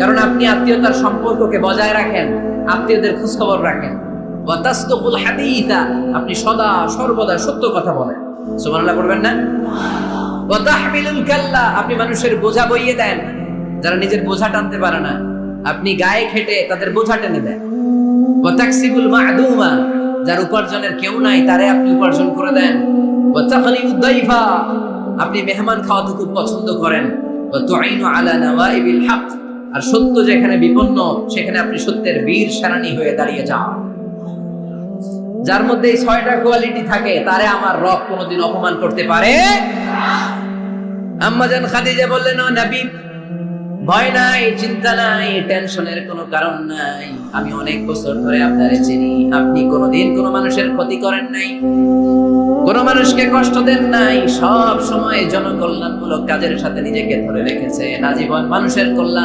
কারণ আপনি আত্মীয়তার সম্পর্ককে বজায় রাখেন, আত্মীয়দের খোঁজখবর রাখেন। হাদিসা, আপনি সদা, সর্বদা সত্য কথা বলেন। সুবহানাল্লাহ পড়বেন না? কাল্লা, আপনি মানুষের বোঝা বইয়ে দেন। যারা নিজের বোঝা টানতে পারে না, আপনি গায়ে খেটে তাদের বোঝা টেনে দেন। যার উপার্জনের কেউ নাই, তারে আপনি উপার্জন করে দেন। আপনি মেহমান খাওয়াতে খুব পছন্দ করেন। ওয়াতুইনু আলা নাওয়াইবিল আর সত্য যেখানে বিপন্ন, সেখানে আপনি সত্যের বীর সেনানী হয়ে দাঁড়িয়ে যান। যার মধ্যে এই ছয়টা কোয়ালিটি থাকে, তারে আমার রব কোনোদিন অপমান করতে পারে আম্মাজান খাদিজা বললেন, ও ভয় নাই, চিন্তা নাই, টেনশনের কোনো কারণ নাই। আমি অনেক বছর ধরে আপনারে চিনি। আপনি কোনোদিন কোনো মানুষের ক্ষতি করেন নাই, কোনো মানুষকে কষ্ট দেন নাই। সব সময় জনকল্যাণমূলক কাজের সাথে নিজেকে ধরে রেখেছেন। আজীবন মানুষের কল্যাণ